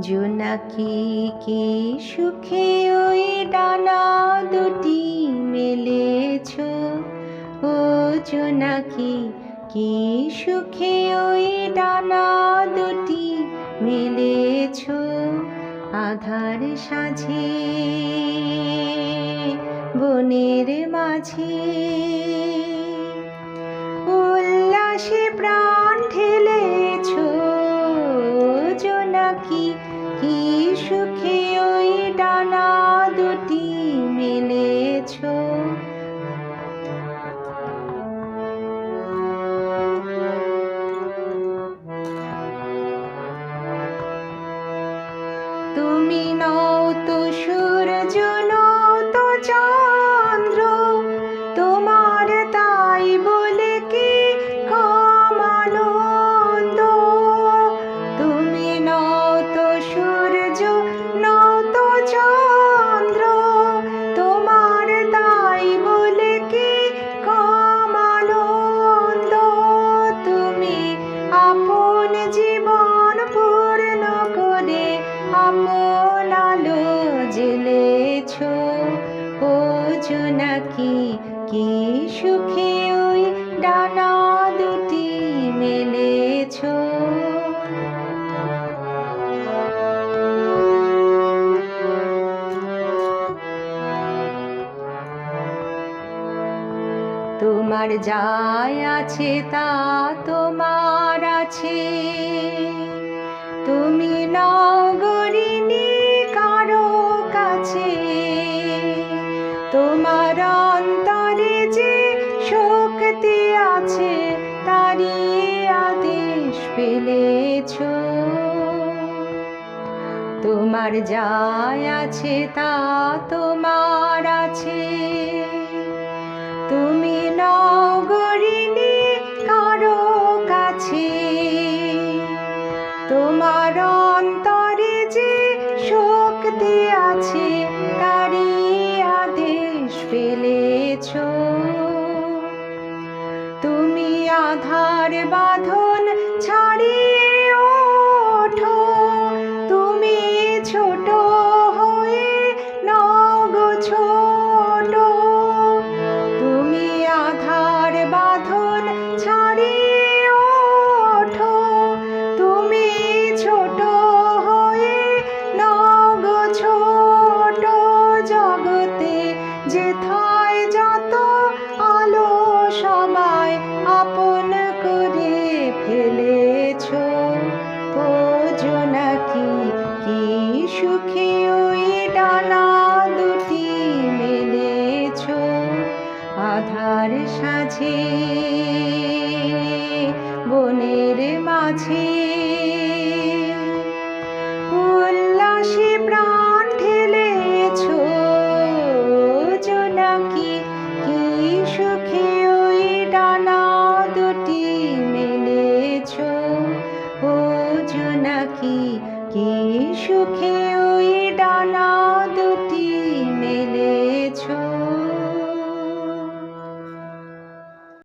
জোনাকি কি সুখে ওই ডানা দুটি মেলেছ? ও জোনাকি কি সুখে ওই ডানা দুটি মেলেছ? আধার সাঝে, বনের মাঝে তুমি নও জোনাকি কি? সুখে ওই ডানা দুটি মেলেছ? তোমার যাই আছে তা তোমার আছে। তুমি নগরিনী কারও কাছে। তোমার আছে তারই আদেশ পেলেছ। তোমার যাই আছে তা তোমার আছে। আধার বাঁধন ছাড়িয়ে ওঠো। তুমি ছোট হয়ে নগ ছোট। তুমি আধার বাঁধন ছাড়িয়ে ওঠো। তুমি ছোট হয়ে ছোট। জগতে যেথায় যত আলো সবাই আপন আধার সাঝে, বনের মাঝে। উল্লাসে প্রাণ ঢেলেছ জোনাকি কি সুখে ওই ডানা দুটি মেলেছ ও জোনাকি কি সুখে